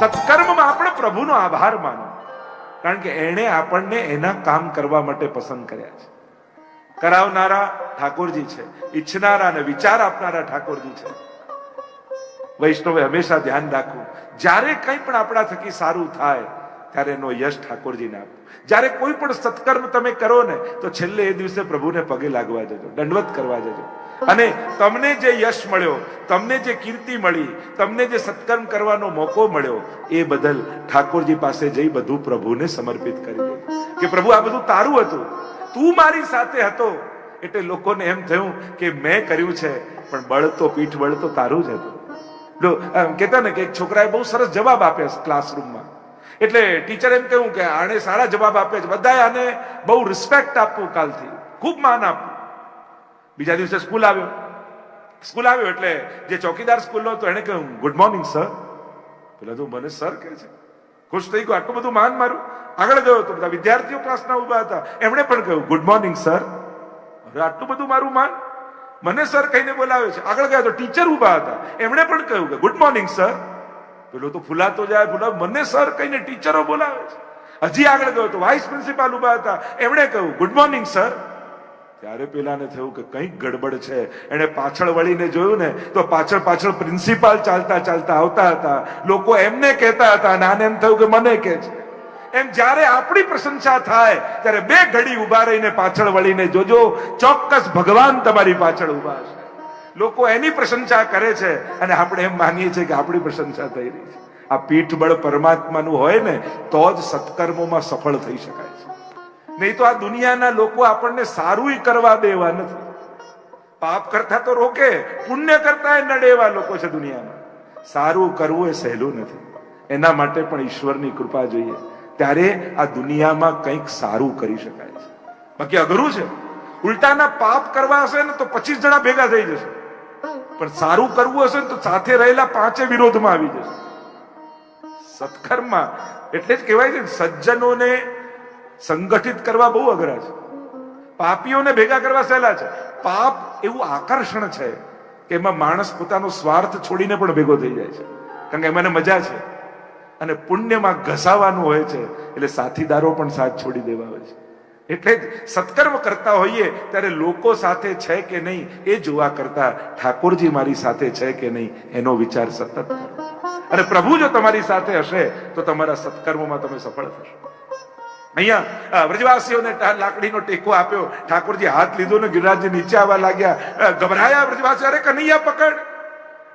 સત્કર્મમાં આપણે પ્રભુનો આભાર માનો કારણ કે એણે આપણને એના કામ કરવા માટે પસંદ કર્યા છે. કરાવનારા ઠાકોરજી છે, ઈચ્છનારા અને વિચાર આપનારા ઠાકોરજી છે. વૈષ્ણવે હંમેશા ધ્યાન રાખવું. જ્યારે કંઈ પણ આપણા થકી સારું થાય ત્યારે એનો યશ ઠાકોરજીને આપો. જ્યારે કોઈ પણ સત્કર્મ તમે કરો ને, તો છેલ્લે એ દિવસે પ્રભુને પગે લાગવા જજો દંડવત કરવા જજો અને તમને જે યશ મળ્યો, તમને જે કીર્તિ મળી, તમને જે સત્કર્મ કરવાનો મોકો મળ્યો, એ બદલ ઠાકોરજી પાસે જઈ બધું પ્રભુને સમર્પિત કરી દે કે પ્રભુ, આ બધું તારું હતું. તું મારી સાથે હતો. એટલે લોકોને એમ થયું કે મેં કર્યું છે, પણ બળ તો, પીઠ બળ તો તારું જ હતું. કેતા ને કે એક છોકરાએ બહુ સરસ જવાબ આપ્યો ક્લાસરૂમમાં એટલે ટીચર એમ કહ્યું કે આણે સારા જવાબ આપ્યા છે. બધાએ આને બહુ રિસ્પેક્ટ આપવું કાલથી. ખૂબ માન આપવું. બીજા દિવસે સ્કૂલ આવ્યો. સ્કૂલ આવ્યો એટલે જે ચોકીદાર સ્કૂલનો હતો એને કહ્યું ગુડ મોર્નિંગ સર પેલા તો મને સર કહે છે. ખુશ થઈ ગયો. આટલું બધું માન મારું આગળ ગયો તો બધા વિદ્યાર્થીઓ ક્લાસના ઊભા હતા. એમણે પણ કહ્યું ગુડ મોર્નિંગ સર હવે આટલું બધું મારું માન? મને સર કહીને બોલાવે છે. આગળ ગયા તો ટીચર ઊભા હતા. એમણે પણ કહ્યું કે ગુડ મોર્નિંગ સર પેલો તો ફૂલાતો જાય ફૂલા મને સર કહીને ટીચરો બોલાવે છે. હજી આગળ ગયો તો વાઇસ પ્રિન્સિપાલ ઊભા હતા. એમણે કહ્યું ગુડ મોર્નિંગ સર ત્યારે પેલાને થયું કે કંઈક ગડબડ છે. એને પાછળ વળીને જોયું ને, તો પાછળ પાછળ પ્રિન્સિપાલ ચાલતા ચાલતા આવતા હતા. લોકો એમને કહેતા હતા અને આને એમ થયું કે મને કહે છે. એમ જ્યારે આપણી પ્રશંસા થાય, ત્યારે બે ઘડી ઊભા રહીને પાછળ વળીને જોજો. ચોક્કસ ભગવાન તમારી પાછળ ઊભા છે. લોકો એની પ્રશંસા કરે છે અને આપણે એમ માનીએ છીએ કે આપણી પ્રશંસા થઈ રહી છે. આ પીઠબળ પરમાત્માનું હોય ને, તો જ સત્કર્મોમાં સફળ થઈ શકાય છે. નહીં તો આ દુનિયાના લોકો આપણને સારું કરવા દેવા નથી. પાપ કરતા તો રોકે, પુણ્ય કરતા નડે એવા લોકો છે દુનિયામાં. સારું કરવું એ સહેલું નથી. એના માટે પણ ઈશ્વરની કૃપા જોઈએ. ત્યારે આ દુનિયામાં કંઈક સારું કરી શકાય છે. બાકી અઘરું છે. ઉલટાના પાપ કરવા હશે ને તો પચીસ જણા ભેગા થઈ જશે. પણ સારું કરવું હશે ને તો સાથે રહેલા પાંચે વિરોધમાં આવી જશે. સત્કર્મમાં એટલે જ કહેવાય છે સજ્જનોને સંગઠિત કરવા બહુ અઘરા છે. પાપીઓને ભેગા કરવા સહેલા છે. પાપ એવું આકર્ષણ છે કે એમાં માણસ પોતાનો સ્વાર્થ છોડીને પણ ભેગો થઈ જાય છે. કારણ કે એમાં મજા છે. અને પુણ્યમાં ઘસાવાનું હોય છે, એટલે સાથીદારો પણ સાથ છોડી દેવા હોય છે. એટલે જ સત્કર્મ કરતા હોઈએ ત્યારે લોકો સાથે છે કે નહીં એ જોવા કરતા ઠાકોરજી મારી સાથે છે કે નહીં એનો વિચાર સતત અને પ્રભુ જો તમારી સાથે હશે તો તમારા સત્કર્મોમાં તમે સફળ થશો. અહીંયા વ્રજવાસીઓને લાકડીનો ટેકો આપ્યો. ઠાકોરજી હાથ લીધો ને ગિરિરાજજી નીચે આવવા લાગ્યા. ગભરાયા વ્રજવાસી અરે કનૈયા, પકડ.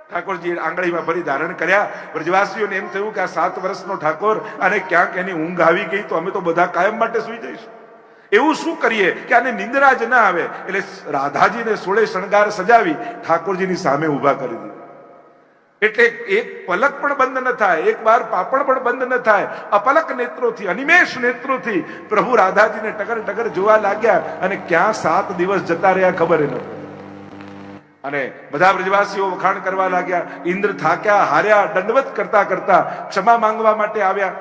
ઠાકોરજી આંગળીમાં ફરી ધારણ કર્યા. વ્રજવાસીઓને એમ થયું કે આ સાત વર્ષનો ઠાકોર અને ક્યાંક એની ઊંઘ આવી ગઈ તો અમે તો બધા કાયમ માટે સુઈ જઈશું. એવું શું કરીએ કે આને નિંદ્રા જ ના આવે? એટલે રાધાજીને સોળે શણગાર સજાવી ઠાકોરજીની સામે ઊભા કરી દીધા. એટલે એક પલક પણ બંધ ન થાય, એક વાર પાપણ પણ બંધ ન થાય. અપલક નેત્રોથી, અનિમેષ નેત્રોથી પ્રભુ રાધાજીને ટગર ટગર જોવા લાગ્યા અને ક્યાં સાત દિવસ જતા રહ્યા ખબર નથી અને બધા બ્રજવાસીઓ વખાણ કરવા લાગ્યા. ઇન્દ્ર થાક્યા, હાર્યા, દંડવત કરતા કરતા ક્ષમા માંગવા માટે આવ્યા.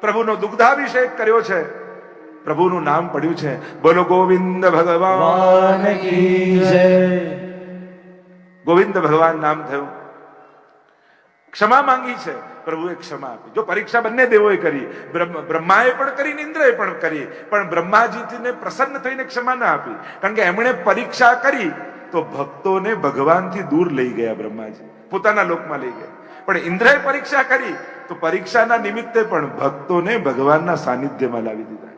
પ્રભુનો દુગ્ધાભિષેક કર્યો છે. પ્રભુનું નામ પડ્યું છે. બોલો ગોવિંદ ભગવાન ગોવિંદ ભગવાન નામ થયું. ક્ષમા માંગી છે. પ્રભુએ ક્ષમા આપી. જો પરીક્ષા બંને દેવોએ કરી બ્રહ્માએ પણ કરી ઇન્દ્રએ પણ કરી, પણ બ્રહ્માજીને પ્રસન્ન થઈને ક્ષમા ના આપી. કારણ કે એમણે પરીક્ષા કરી, તો ભક્તોને ભગવાનથી દૂર લઈ ગયા બ્રહ્માજી. પોતાના લોકમાં લઈ ગયા. પણ ઇન્દ્રએ પરીક્ષા કરી, તો પરીક્ષાના નિમિત્તે પણ ભક્તોને ભગવાનના સાનિધ્યમાં લાવી દીધા.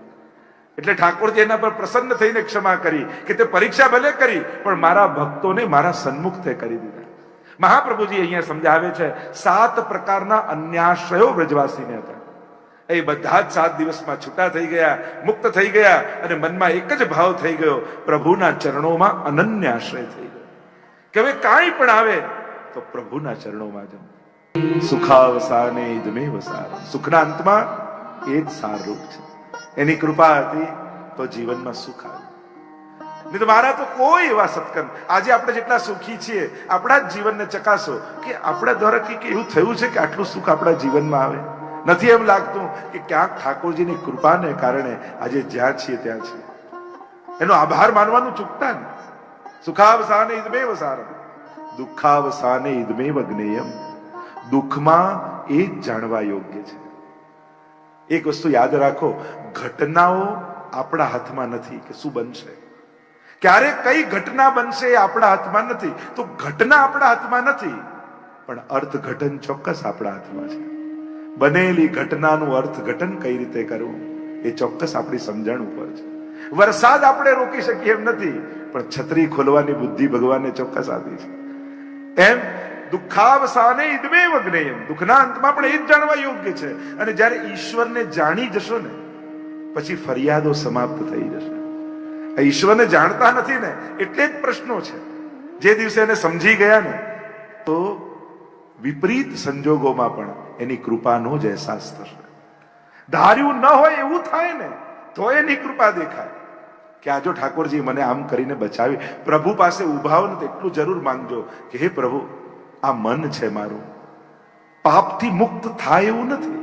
એટલે ઠાકોરજી એના પર પ્રસન્ન થઈને ક્ષમા કરી કે તે પરીક્ષા ભલે કરી, પણ મારા ભક્તોને મારા સન્મુખ તે કરી દીધા. મહાપ્રભુજી અહીંયા સમજાવે છે, સાત પ્રકારના અન્યાશ્રયો વ્રજવાસીને હતા. એ બધા જ સાત દિવસમાં છૂટા થઈ ગયા, મુક્ત થઈ ગયા અને મનમાં એક જ ભાવ થઈ ગયો, પ્રભુના ચરણોમાં અનન્ય આશ્રય થઈ ગયો. કે હવે કાંઈ પણ આવે તો પ્રભુના ચરણોમાં જાઉં સુખાવસાને ઇદમે વસાર. સુખના અંતમાં એ જ સારરૂપ છે. એની કૃપા હતી તો જીવનમાં સુખ આવ્યું નહીં તો મારા તો કોઈ એવા સત્કર્મ. આજે આપણે જેટલા સુખી છીએ, આપણા જ જીવનને ચકાસો કે આપણા દ્વારા કે એવું થયું છે કે આટલું સુખ આપણા જીવનમાં આવે. નથી એમ લાગતું કે ક્યાંક ઠાકોરજીની કૃપાને કારણે આજે જ્યાં છીએ ત્યાં છીએ. એનો આભાર માનવાનું ચૂકતા ને સુખાવસાને ઇદમેવ સારમ. દુઃખાવસાને ઇદમેવ જ્ઞેયમ દુઃખમાં એ જ જાણવા યોગ્ય છે. એક વસ્તુ યાદ રાખો, ઘટનાઓ આપણા હાથમાં નથી કે શું બનશે. ક્યારે કઈ ઘટના બનશે એ આપણા હાથમાં નથી. તો ઘટના આપણા હાથમાં નથી, પણ અર્થઘટન ચોક્કસ આપણા હાથમાં છે. બનેલી ઘટનાનું અર્થઘટન કઈ રીતે કરવું, એ ચોક્કસ આપણી સમજણ ઉપર છે. વરસાદ આપણે રોકી શકીએ એમ નથી, પણ છત્રી ખોલવાની બુદ્ધિ ભગવાને ચોક્કસ આપી છે. એમ દુઃખાવસાને ઇદમેવ જ્ઞેયમ. દુઃખના અંતમાં પણ એ જ જાણવા યોગ્ય છે. અને જ્યારે ઈશ્વરને જાણી જશો ને, પછી ફરિયાદો સમાપ્ત થઈ જશે. આ ઈશ્વરને જાણતા નથી ને, એટલે જ પ્રશ્નો છે. જે દિવસે એને સમજી ગયા ને, તો વિપરીત સંજોગોમાં પણ એની કૃપાનો જ અહેસાસ થશે. ધાર્યું ન હોય એવું થાય ને, તો એની કૃપા દેખાય. કે આજો ઠાકોરજી મને આમ કરીને બચાવી, પ્રભુ પાસે ઊભા હો ને તો એટલું જરૂર માંગજો કે હે પ્રભુ આ મન છે મારું. પાપથી મુક્ત થાય એવું નથી.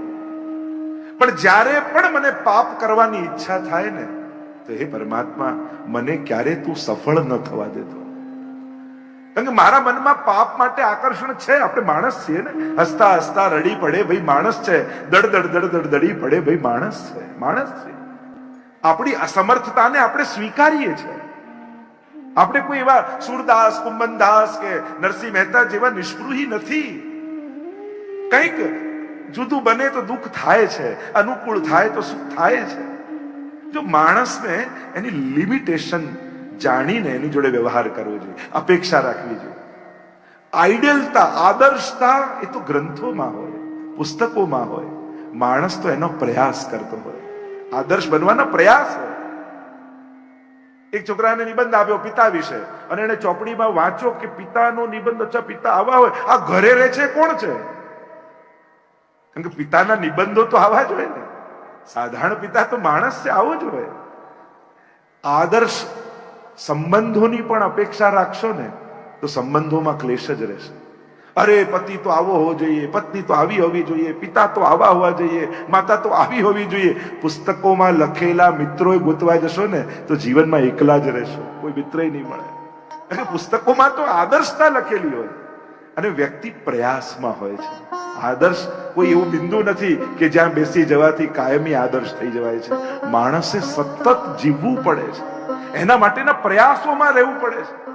પણ જ્યારે પણ મને પાપ કરવાની ઈચ્છા થાય ને, તો હે પરમાત્મા, મને ક્યારે તું સફળ ન થવા દેતો કારણ કે મારા મનમાં પાપ માટે આકર્ષણ છે, આપણે માણસ છીએ ને. હસતા હસતા રડી પડે, ભાઈ માણસ છે. દડ દડ દડ દડ દડી પડે, ભાઈ માણસ છે. માણસ છે. આપણી અસમર્થતાને આપણે સ્વીકારીએ છીએ. આપણે કોઈ એવા સુરદાસ કુંબનદાસ કે નરસિંહ મહેતા જેવા નિષ્પૃહી નથી. કંઈક જુદું બને તો દુઃખ થાય છે, અનુકૂળ થાય તો સુખ થાય છે. જો માણસને એની લિમિટેશન જાણીને એની જોડે વ્યવહાર કરવો જોઈએ, અપેક્ષા રાખવી જોઈએ. આઈડિયલતા આદર્શતા એ તો ગ્રંથોમાં હોય, પુસ્તકોમાં હોય. માણસ તો એનો પ્રયાસ કરતો હોય. આદર્શ બનવાનો પ્રયાસ હોય. એક છોકરાને નિબંધ આપ્યો, પિતા વિશે. અને એને ચોપડીમાં વાંચો કે પિતાનો નિબંધ અચ્છા પિતા આવા હોય. આ ઘરે રહે છે, કોણ છે? કારણ કે પિતાના નિબંધો તો આવા જ હોય ને. સાધારણ પિતા તો માણસ છે, આવો જ હોય. આદર્શ સંબંધોની પણ અપેક્ષા રાખશો ને, તો સંબંધોમાં ક્લેશ જ રહેશે. અરે, પતિ તો આવો હોવો જોઈએ, પત્ની તો આવી હોવી જોઈએ, પિતા તો આવા હોવા જોઈએ, માતા તો આવી હોવી જોઈએ. પુસ્તકોમાં લખેલા મિત્રો ગોતવા જશો ને, તો જીવનમાં એકલા જ રહેશો, કોઈ મિત્ર નહીં મળે. પુસ્તકોમાં તો આદર્શતા લખેલી હોય. અને વ્યક્તિ પ્રયાસમાં હોય છે. આદર્શ કોઈ એવું બિંદુ નથી કે જ્યાં બેસી જવાથી કાયમી આદર્શ થઈ જવાય છે. માણસે સતત જીવવું પડે છે. એના માટેના પ્રયાસોમાં રહેવું પડે છે.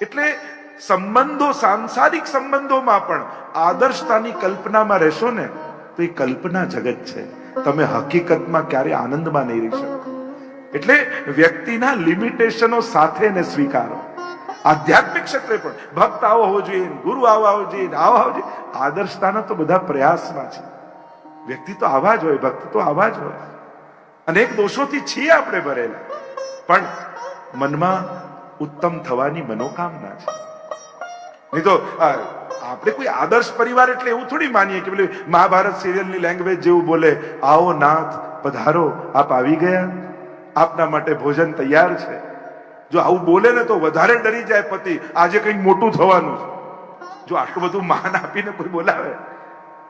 એટલે સંબંધો, સાંસારિક સંબંધોમાં પણ આદર્શતાની કલ્પનામાં રહેશો ને, તો એ કલ્પના જગત છે. તમે હકીકતમાં ક્યારે આનંદમાં નહીં રહી શકો. એટલે વ્યક્તિના લિમિટેશનો સાથે એને સ્વીકારો. આધ્યાત્મિક ક્ષેત્રે પણ ભક્ત આવો હોવો જોઈએ, ગુરુ આવો હોવો જોઈએ, આવો હોવો જોઈએ. આદર્શતાના તો બધા પ્રયાસમાં છે. વ્યક્તિ તો આવા જ હોય, ભક્ત તો આવા જ હોય. અનેક દોષોથી છીએ આપણે ભરેલા. પણ મનમાં ઉત્તમ થવાની મનોકામના છે. નહીં તો આપણે કોઈ આદર્શ પરિવાર એટલે એવું થોડી માનીએ કે પેલી મહાભારત સિરિયલની લેંગ્વેજ જેવું બોલે, આવો નાથ, પધારો, આપ આવી ગયા? આપના માટે ભોજન તૈયાર છે. જો આવું બોલે ને તો વધારે ડરી જાય પતિ. આજે કંઈક મોટું થવાનું છે. જો આટલું બધું માન આપીને કોઈ બોલાવે.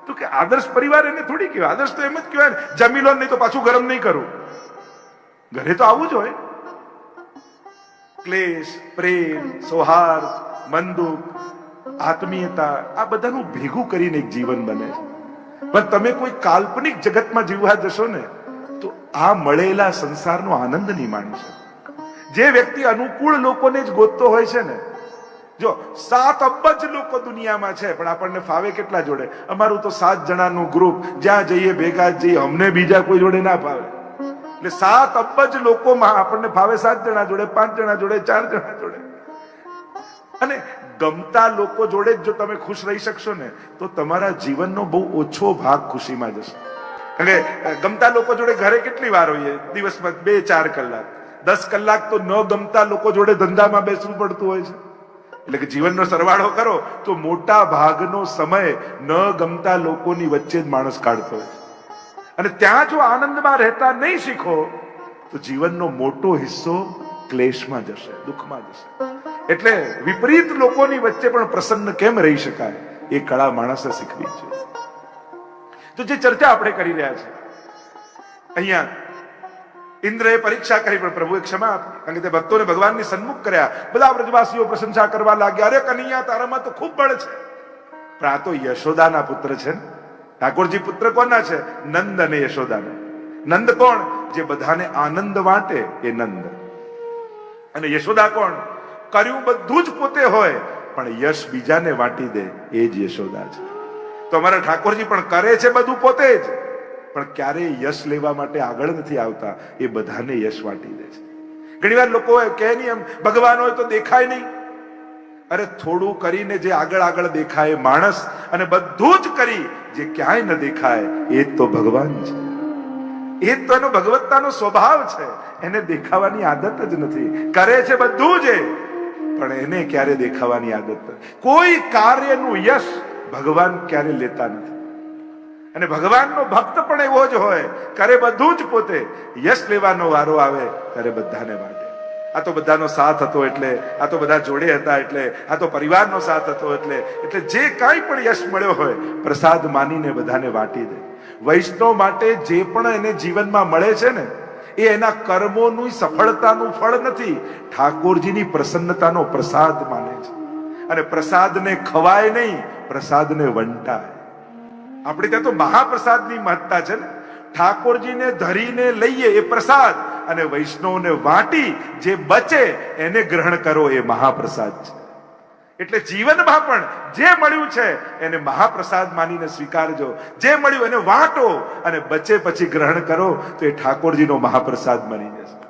તો કે આદર્શ પરિવાર એને થોડી કહેવાય. આદર્શ તો એમ જ કહેવાય જમી લો નહીં તો પાછું ગરમ નહીં કરું. ઘરે તો આવું જ હોય. ક્લેશ, પ્રેમ, સૌહાર્દ મનદુખ આત્મીયતા, આ બધાનું ભેગું કરીને એક જીવન બને છે. પણ તમે કોઈ કાલ્પનિક જગતમાં જીવવા જશો ને, તો આ મળેલા સંસારનો આનંદ નહીં માણી જે વ્યક્તિ અનુકૂળ લોકોને જ ગોતતો હોય છે ને, જો સાત અબજ લોકો દુનિયામાં છે, પણ આપણને ફાવે કેટલા જોડે? અમારું તો સાત જણાનું ગ્રુપ જ્યાં જઈએ ભેગા જઈએ, અમને બીજા કોઈ જોડે ના ફાવે. એટલે સાત અબજ લોકોમાં આપણને ફાવે સાત જણા જોડે, પાંચ જણા જોડે, ચાર જણા જોડે. અને ગમતા લોકો જોડે જ જો તમે ખુશ રહી શકશો ને, તો તમારા જીવનનો બહુ ઓછો ભાગ ખુશીમાં જશે. કારણ ગમતા લોકો જોડે ઘરે કેટલી વાર હોઈએ? દિવસમાં બે, ચાર કલાક. દસ કલાક તો ન ગમતા લોકો જોડે ધંધામાં બેસવું પડતું હોય છે. એટલે કે જીવનનો સરવાળો કરો, તો મોટા ભાગનો સમય ન ગમતા લોકોની વચ્ચે જ માણસ કાઢતો હોય છે. અને ત્યાં જો આનંદમાં રહેતા નહીં શીખો, તો જીવનનો મોટો હિસ્સો ક્લેશમાં જશે, દુઃખમાં જશે. એટલે વિપરીત લોકોની વચ્ચે પણ પ્રસન્ન કેમ રહી શકાય? એ કળા માણસે શીખવી છે. તો જે ચર્ચા આપણે કરી રહ્યા છે અહીંયા ઇન્દ્રએ પરીક્ષા કરી, પણ પ્રભુએ ક્ષમા આપી. કારણ કે તે ભક્તોને ભગવાનની સન્મુખ કર્યા. બધા વ્રજવાસીઓ પ્રશંસા કરવા લાગ્યા, અરે કનૈયા, તારામાં તો ખૂબ બળ છે. પણ આ તો યશોદાના પુત્ર છે ને. ઠાકોરજી પુત્ર કોના છે? નંદ અને યશોદાના. નંદ કોણ? જે બધાને આનંદ વાંટે એ નંદ. અને યશોદા કોણ? કર્યું બધું જ પોતે હોય, પણ યશ બીજાને વાંટી દે, એ જ યશોદા છે. તો અમારા ઠાકોરજી પણ કરે છે બધું પોતે જ, પણ ક્યારેય યશ લેવા માટે આગળ નથી આવતા, એ બધાને યશ વાંટી દે છે. ઘણીવાર લોકો કહે નહીં એમ, ભગવાન હોય તો દેખાય નહીં. અરે, થોડું કરીને જે આગળ આગળ દેખાય માણસ, અને બધું જ કરી, જે ક્યાંય ન દેખાય, એ તો ભગવાન છે. એ તો એનો ભગવત્તાનો સ્વભાવ છે. એને દેખાવાની આદત જ નથી. કરે છે બધું જ પણ એને ક્યારે દેખાવાની આદત કોઈ કાર્યનું યશ ભગવાન ક્યારે લેતા નથી. અને ભગવાનનો ભક્ત પણ એવો જ હોય, કરે બધું જ પોતે. યશ લેવાનો વારો આવે, ત્યારે બધાને માટે આ તો બધાનો સાથ હતો એટલે, આ તો બધા જોડે હતા એટલે, આ તો પરિવારનો સાથ હતો એટલે એટલે જે કાંઈ પણ યશ મળ્યો હોય, પ્રસાદ માનીને બધાને વાટી દે. વૈષ્ણવ માટે જે પણ એને જીવનમાં મળે છે ને એ એના કર્મોનું સફળતાનું ફળ નથી. ઠાકોરજીની પ્રસન્નતાનો પ્રસાદ માને છે. અને પ્રસાદને ખવાય નહીં, પ્રસાદને વંટાય. આપણે ત્યાં તો મહાપ્રસાદની મહત્તા છે ને. ઠાકોરજીને ધરીને લઈએ એ પ્રસાદ અને વૈષ્ણવને વાટી જે બચે એને ગ્રહણ કરો એ મહાપ્રસાદ છે. એટલે જીવનમાં પણ જે મળ્યું છે, એને મહાપ્રસાદ માનીને સ્વીકારજો. જે મળ્યું એને વાંટો અને બચે પછી ગ્રહણ કરો, તો એ ઠાકોરજીનો મહાપ્રસાદ બની જશે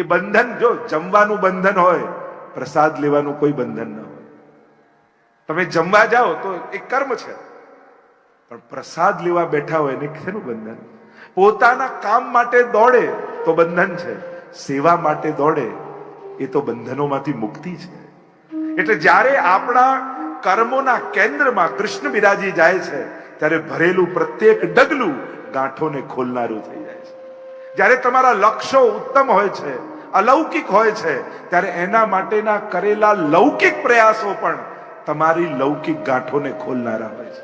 એ બંધન જો જમવાનું બંધન હોય, પ્રસાદ લેવાનું કોઈ બંધન ન હોય. તમે જમવા જાઓ તો એ કર્મ છે. પણ પ્રસાદ લેવા બેઠા હોય એને શેનું બંધન? પોતાના કામ માટે દોડે તો બંધન છે. સેવા માટે દોડે એ તો બંધનોમાંથી મુક્તિ છે. એટલે જ્યારે આપણા કર્મોના કેન્દ્રમાં કૃષ્ણ બિરાજી જાય છે, ત્યારે ભરેલું પ્રત્યેક ડગલું ગાંઠોને ખોલનારું થઈ જાય છે. જ્યારે તમારા લક્ષ્યો ઉત્તમ હોય છે, અલૌકિક હોય છે, ત્યારે એના માટેના કરેલા લૌકિક પ્રયાસો પણ તમારી લૌકિક ગાંઠોને ખોલનારા હોય છે.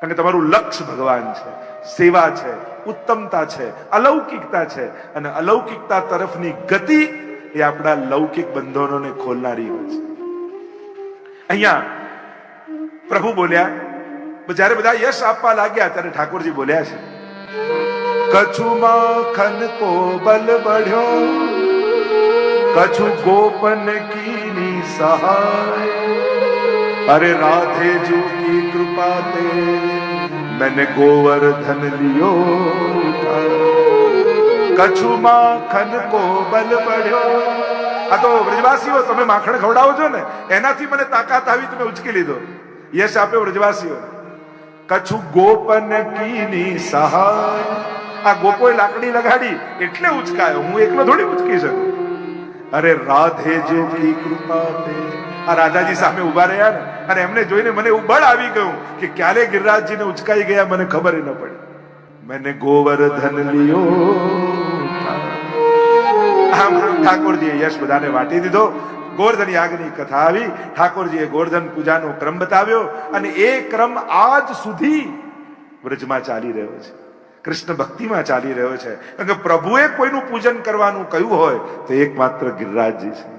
કારણ કે તમારું લક્ષ્ય ભગવાન છે, સેવા છે, ઉત્તમતા છે, અલૌકિકતા છે, અને અલૌકિકતા તરફની ગતિ એ આપણા લૌકિક બંધનોને ખોલનારી હોય છે. प्रभु बोलिया जय बजा यश आपा ला तेरे ठाकुर जी बोलिया कछु माखन को बल बढ़ो कछु गोपन की सहाय अरे राधे जू की कृपा दे मैंने गोवर्धन लियो कछु माखन को बल बढ़ो આ તો વ્રજવાસીઓ, તમે માખણ ખવડાવો છો ને, એનાથી મને તાકાત આવી, તમે ઉચકી લીધો. યશ આપ્યો વ્રજવાસીઓ. કછુ ગોપન કીની સહાય. આ ગોપોએ લાકડી લગાડી, એટલે ઉચકાયો. હું એકલો થોડી ઉચકી શકું. અરે રાધે જો કી કૃપા તે આ રાધાજી સામે ઊભા રહ્યા ને, અને એમને જોઈને મને એવું આવી ગયું કે ક્યારે ગિરિરાજજીને ઉચકાઈ ગયા મને ખબર ન પડી. મેને ગોવર્ધન લિયો. આમ ઠાકોરજીએ યશ બધાને વાટી દીધો. ગોવર્ધન યાગની કથા આવી. ઠાકોરજીએ ગોવર્ધન પૂજાનો ક્રમ બતાવ્યો અને એ ક્રમ આજ સુધી વ્રજમાં ચાલી રહ્યો છે. કૃષ્ણ ભક્તિમાં ચાલી રહ્યો છે. કારણ કે પ્રભુએ કોઈનું પૂજન કરવાનું કહ્યું હોય તો એકમાત્ર ગિરિરાજજી છે.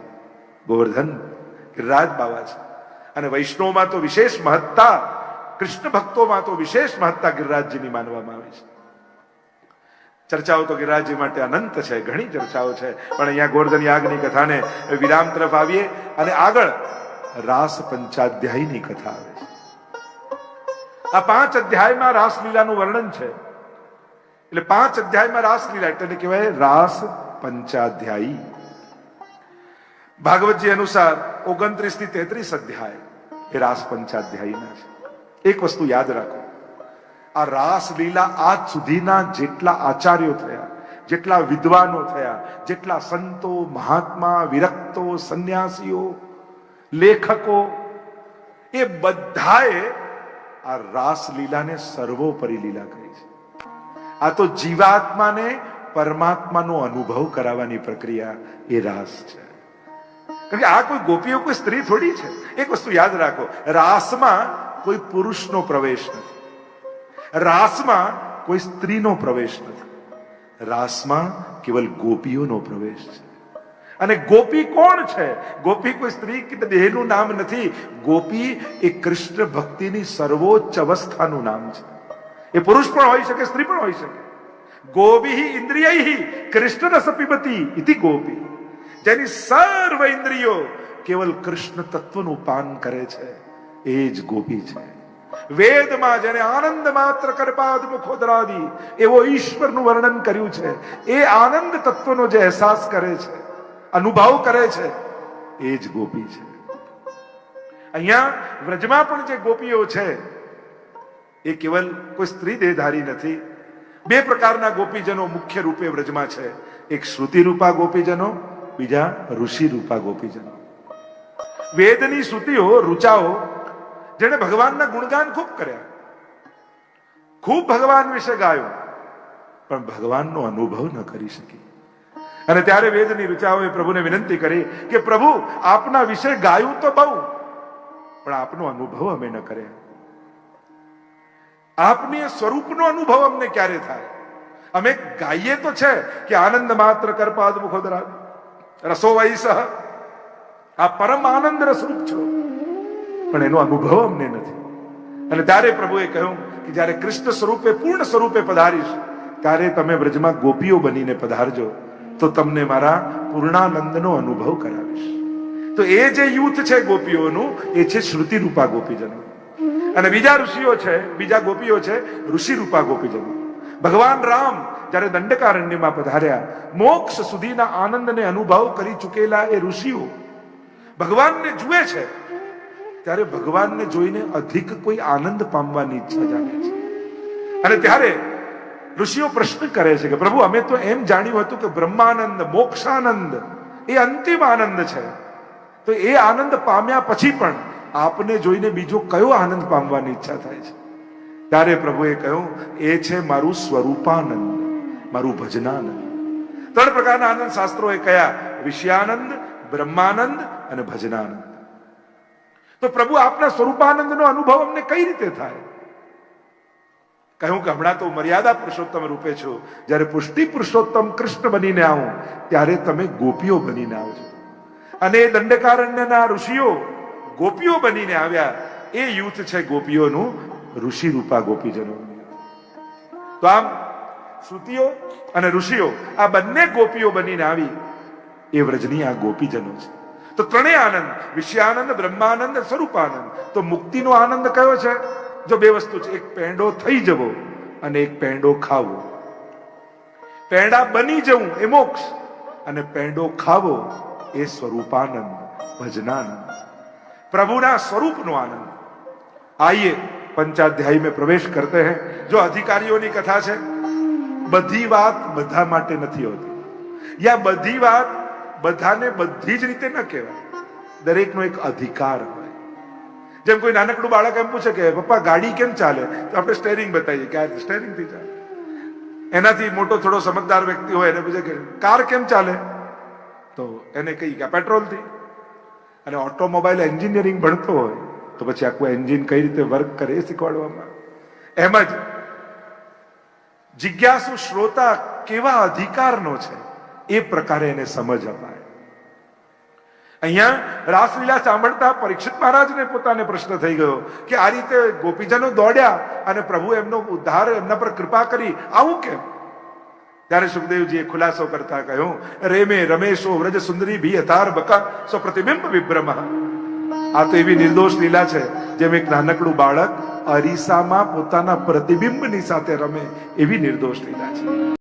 ગોવર્ધન ગિરિરાજ બાવા છે. અને વૈષ્ણવમાં તો વિશેષ મહત્તા, કૃષ્ણ ભક્તોમાં તો વિશેષ મહત્તા ગિરિરાજજીની માનવામાં આવે છે. ચર્ચાઓ તો ગિરાજી માટે અનંત છે, ઘણી ચર્ચાઓ છે. પણ અહીંયા ગોર્ધન યાગની કથાને વિરામ તરફ આવીએ અને આગળ રાસ પંચાધ્યાયની કથા આવે છે. આ પાંચ અધ્યાયમાં રાસલીલાનું વર્ણન છે. એટલે પાંચ અધ્યાયમાં રાસલીલા એટલે કહેવાય રાસ પંચાધ્યાયી. ભાગવતજી અનુસાર ઓગણત્રીસથી તેત્રીસ અધ્યાય એ રાસ પંચાધ્યાયીના છે. એક વસ્તુ યાદ રાખો. આ રાસલીલા આજ સુધીના જેટલા આચાર્યો થયા, જેટલા વિદ્વાનો થયા, જેટલા સંતો, મહાત્મા, વિરક્તો, સંન્યાસીઓ, લેખકો, એ બધાએ આ રાસલીલાને સર્વોપરી લીલા કરી છે. આ તો જીવાત્માને પરમાત્માનો અનુભવ કરાવવાની પ્રક્રિયા એ રાસ છે. કારણ કે આ કોઈ ગોપીઓ, કોઈ સ્ત્રી થોડી છે. એક વસ્તુ યાદ રાખો, રાસમાં કોઈ પુરુષનો પ્રવેશ નથી. રાસમાં કોઈ સ્ત્રીનો પ્રવેશ નથી રાસમાં કેવલ ગોપીઓનો પ્રવેશ છે અને ગોપી કોણ છે ગોપી કોઈ સ્ત્રી કે દેહનું નામ નથી। ગોપી એ કૃષ્ણ ભક્તિની સર્વોચ્ચ અવસ્થાનું નામ છે। એ પુરુષ પણ હોઈ શકે, સ્ત્રી પણ હોઈ શકે। ગોપી ઇન્દ્રિય કૃષ્ણ રસ ઇતિ ગોપી જેની સર્વ ઇન્દ્રિયો કેવલ કૃષ્ણ તત્વનું પાન કરે છે એ જ ગોપી છે વેદમાં જેને આનંદ માત્ર કરપાદ મુખોદરાદી એવો ઈશ્વરનું વર્ણન કર્યું છે. એ આનંદ તત્વનો જે અહેસાસ કરે છે, અનુભવ કરે છે, એ જ ગોપી છે. અહીંયા વ્રજમાં પણ જે ગોપીઓ છે, એ કેવલ કોઈ સ્ત્રી દેહધારી નથી. બે પ્રકારના ગોપીજનો મુખ્ય રૂપે વ્રજમાં છે. એક શ્રુતિ રૂપા ગોપીજનો, બીજા ઋષિ રૂપા ગોપીજનો. વેદની શ્રુતિઓ, ઋચાઓ જેણે ભગવાનના ગુણગાન ખૂબ કર્યા. ખૂબ ભગવાન વિશે ગાયું, પણ ભગવાનનો અનુભવ ન કરી શકી. અને ત્યારે વેદની ઋચાઓએ પ્રભુને વિનંતી કરી કે, પ્રભુ, આપના વિશે ગાયું તો બહુ, પણ આપનો અનુભવ અમે ન કર્યા. આપની સ્વરૂપનો અનુભવ અમને ક્યારે થાય? અમે ગાઈએ તો છે કે આનંદ માત્ર કરપાદ મુખોદરા રસો વૈસહ આ પરમ આનંદ રસરૂપ છો. પણ એનો અનુભવ અમને નથી. અને ત્યારે પ્રભુએ કહ્યું કે જ્યારે કૃષ્ણ સ્વરૂપે, પૂર્ણ સ્વરૂપે પધારીશ, ત્યારે તમે બ્રજમાં ગોપીઓ બનીને પધારજો, તો તમને મારા પૂર્ણાનંદનો અનુભવ કરાવીશ. તો એ જે યુથ છે ગોપીઓનું, એ છે શ્રુતિ રૂપા ગોપીજનો. અને બીજા ઋષિઓ છે, બીજા ગોપીઓ છે ઋષિ રૂપા ગોપીજનો. ભગવાન રામ જ્યારે દંડકારણ્યમાં પધાર્યા, મોક્ષ સુધીના આનંદને અનુભવ કરી ચૂકેલા એ ઋષિઓ ભગવાનને જુએ છે ત્યારે ભગવાનને જોઈને અધિક કોઈ આનંદ પામવાની ઈચ્છા જાગે છે. અને ત્યારે ઋષિઓ પ્રશ્ન કરે છે કે, પ્રભુ, અમે તો એમ જાણ્યું હતું કે બ્રહ્માનંદ, મોક્ષાનંદ, એ અંતિમ આનંદ છે. તો એ આનંદ પામ્યા પછી પણ આપને જોઈને બીજો કયો આનંદ પામવાની ઈચ્છા થાય છે? ત્યારે પ્રભુએ કહ્યું, એ છે મારું સ્વરૂપાનંદ, મારું ભજનાનંદ. ત્રણ પ્રકારના આનંદ શાસ્ત્રોએ કયા, વિષયાનંદ, બ્રહ્માનંદ અને ભજનાનંદ. તો પ્રભુ આપના સ્વરૂપાનંદનો અનુભવ અમને કઈ રીતે થાય? કહ્યું કે હમણાં તો મર્યાદા પુરુષોત્તમ રૂપે છો. જ્યારે પુષ્ટિ પુરુષોત્તમ કૃષ્ણ બનીને આવું, ત્યારે તમે ગોપીઓ બનીને આવજો અને એ દંડકારણ્યના ઋષિઓ ગોપીઓ બનીને આવ્યા. એ યુથ છે ગોપીઓનું ઋષિ રૂપા ગોપીજનો. તો આમ શ્રુતિઓ અને ઋષિઓ, આ બંને ગોપીઓ બનીને આવી. એ વ્રજની આ ગોપીજનો છે. તો ત્રણેય આનંદ, વિષયાનંદ, બ્રહ્માનંદ, સ્વરૂપાનંદ. તો મુક્તિનો આનંદ કયો છે? જો બે વસ્તુ છે, એક પેંડો થઈ જવો અને એક પેંડો ખાવો. પેંડા બની જવું એ મોક્ષ, અને પેંડો ખાવો એ સ્વરૂપાનંદ, ભજનાનંદ. પ્રભુના સ્વરૂપનો આનંદ. આઈએ, પંચાધ્યાયી મેં પ્રવેશ કરતે હૈ. જો અધિકારીઓની કથા છે, બધી વાત બધા માટે નથી હોતી. યા બધી વાત બધાને બધી જ રીતે ન કહેવાય. દરેકનો એક અધિકાર હોય. જેમ કોઈ નાનકડું બાળક એમ પૂછે કે, પપ્પા, ગાડી કેમ ચાલે? તો આપણે સ્ટેરિંગ બતાવીએ કે, આ સ્ટેરિંગ ચાલે. એનાથી મોટો થોડો સમજદાર વ્યક્તિ હોય, એને પૂછે કે, કાર કેમ ચાલે? તો એને કહી કે પેટ્રોલથી અને ઓટોમોબાઈલ એન્જિનિયરિંગ ભણતો હોય, તો પછી આખું એન્જિન કઈ રીતે વર્ક કરે એ શીખવાડવામાં. એમ જ જિજ્ઞાસુ શ્રોતા કેવા અધિકારનો છે? એ પ્રકારે એને સમજ અપાય. અહીંયા રાસલીલા સાંભળતા પરીક્ષિત મહારાજને પોતાને પ્રશ્ન થઈ ગયો કે આ રીતે ગોપીજનો દોડ્યા અને પ્રભુ એમનો ઉદ્ધાર એમના પર કૃપા કરી, આવું કેમ? ત્યારે સુખદેવજીએ ખુલાસો કરતા કહ્યું, રેમે, રમેશો, વ્રજ સુંદરી, ભી અતાર બકા સો પ્રતિબિંબ વિભ્રમ. આ તો એવી નિર્દોષ લીલા છે, જેમ એક નાનકડું બાળક અરીસામાં પોતાના પ્રતિબિંબની સાથે રમે, એવી નિર્દોષ લીલા છે.